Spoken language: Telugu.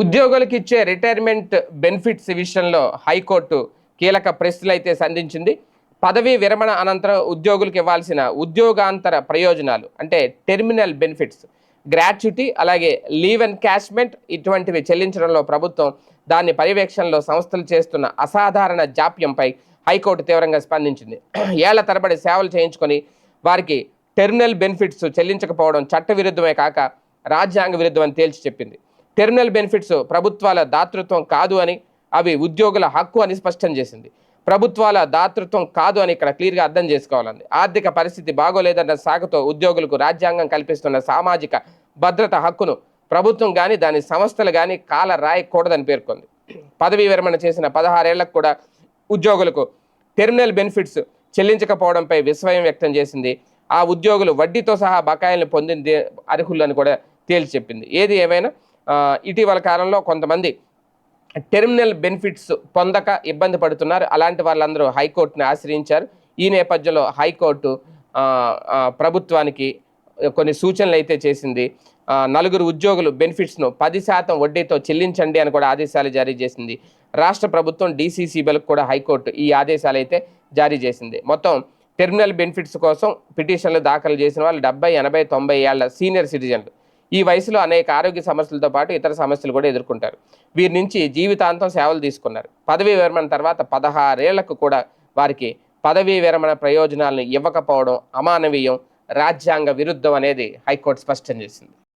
ఉద్యోగులకు ఇచ్చే రిటైర్మెంట్ బెనిఫిట్స్ విషయంలో హైకోర్టు కీలక ప్రశ్నలు అయితే సంధించింది. పదవీ విరమణ అనంతరం ఉద్యోగులకు ఇవ్వాల్సిన ఉద్యోగాంతర ప్రయోజనాలు అంటే టెర్మినల్ బెనిఫిట్స్ గ్రాట్యుటీ అలాగే లీవ్ అండ్ క్యాష్మెంట్ ఇటువంటివి చెల్లించడంలో ప్రభుత్వం దాన్ని పర్యవేక్షణలో సంస్థలు చేస్తున్న అసాధారణ జాప్యంపై హైకోర్టు తీవ్రంగా స్పందించింది. ఏళ్ళ తరబడి సేవలు చేయించుకొని వారికి టెర్మినల్ బెనిఫిట్స్ చెల్లించకపోవడం చట్టవిరుద్ధమే కాక రాజ్యాంగ విరుద్ధం అని తేల్చి చెప్పింది. టెర్మినల్ బెనిఫిట్స్ ప్రభుత్వాల దాతృత్వం కాదు అని అవి ఉద్యోగుల హక్కు అని స్పష్టం చేసింది. ప్రభుత్వాల దాతృత్వం కాదు అని ఇక్కడ క్లియర్గా అర్థం చేసుకోవాలండి. ఆర్థిక పరిస్థితి బాగోలేదన్న సాగుతో ఉద్యోగులకు రాజ్యాంగం కల్పిస్తున్న సామాజిక భద్రత హక్కును ప్రభుత్వం కానీ దాని సంస్థలు కానీ కాల రాయకూడదని పేర్కొంది. పదవీ విరమణ చేసిన పదహారేళ్ళకు కూడా ఉద్యోగులకు టెర్మినల్ బెనిఫిట్స్ చెల్లించకపోవడంపై విస్మయం వ్యక్తం చేసింది. ఆ ఉద్యోగులు వడ్డీతో సహా బకాయిలను పొందింది అర్హులని కూడా తేల్చి చెప్పింది. ఏది ఏమైనా ఇటీవల కాలంలో కొంతమంది టెర్మినల్ బెనిఫిట్స్ పొందక ఇబ్బంది పడుతున్నారు. అలాంటి వాళ్ళందరూ హైకోర్టుని ఆశ్రయించారు. ఈ నేపథ్యంలో హైకోర్టు ప్రభుత్వానికి కొన్ని సూచనలు అయితే చేసింది. నలుగురు ఉద్యోగులు బెనిఫిట్స్ను పది శాతం వడ్డీతో చెల్లించండి అని కూడా ఆదేశాలు జారీ చేసింది. రాష్ట్ర ప్రభుత్వం డీసీసీబీలకు కూడా హైకోర్టు ఈ ఆదేశాలు అయితే జారీ చేసింది. మొత్తం టెర్మినల్ బెనిఫిట్స్ కోసం పిటిషన్లు దాఖలు చేసిన వాళ్ళు డెబ్బై ఎనభై తొంభై ఏళ్ళ సీనియర్ సిటిజన్లు. ఈ వయసులో అనేక ఆరోగ్య సమస్యలతో పాటు ఇతర సమస్యలు కూడా ఎదుర్కొంటారు. వీరి నుంచి జీవితాంతం సేవలు తీసుకున్నారు. పదవీ విరమణ తర్వాత పదహారేళ్ళకు కూడా వారికి పదవీ విరమణ ప్రయోజనాలను ఇవ్వకపోవడం అమానవీయం రాజ్యాంగ విరుద్ధం అనేది హైకోర్టు స్పష్టం చేసింది.